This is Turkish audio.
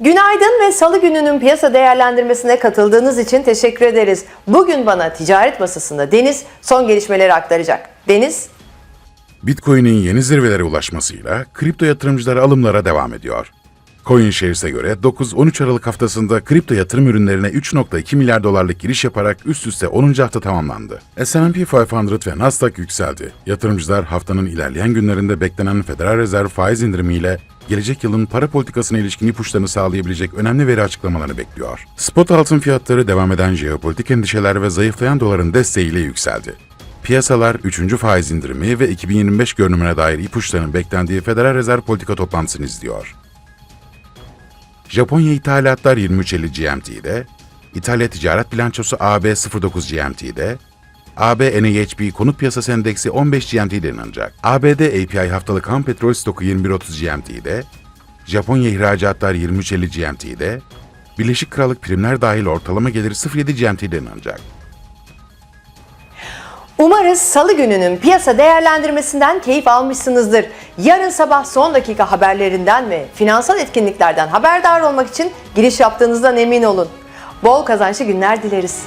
Günaydın ve salı gününün piyasa değerlendirmesine katıldığınız için teşekkür ederiz. Bugün bana ticaret masasında Deniz son gelişmeleri aktaracak. Deniz, Bitcoin'in yeni zirvelere ulaşmasıyla kripto yatırımcıları alımlara devam ediyor. CoinShares'e göre 9-13 Aralık haftasında kripto yatırım ürünlerine 3.2 milyar dolarlık giriş yaparak üst üste 10. hafta tamamlandı. S&P 500 ve Nasdaq yükseldi. Yatırımcılar haftanın ilerleyen günlerinde beklenen Federal Rezerv faiz indirimiyle gelecek yılın para politikasına ilişkin ipuçlarını sağlayabilecek önemli veri açıklamalarını bekliyor. Spot altın fiyatları devam eden jeopolitik endişeler ve zayıflayan doların desteğiyle yükseldi. Piyasalar 3. faiz indirimi ve 2025 görünümüne dair ipuçlarının beklendiği Federal Rezerv politika toplantısını izliyor. Japonya ithalatlar 23.50 GMT'de, İtalya ticaret bilançosu AB 09 GMT'de, AB NAHB konut piyasası endeksi 15 GMT'de inanacak. ABD API haftalık ham petrol stoku 21.30 GMT'de, Japonya ihracatlar 23.50 GMT'de, Birleşik Krallık primler dahil ortalama geliri 0.7 GMT'de inanacak. umarız salı gününün piyasa değerlendirmesinden keyif almışsınızdır. Yarın sabah son dakika haberlerinden ve finansal etkinliklerden haberdar olmak için giriş yaptığınızdan emin olun. Bol kazançlı günler dileriz.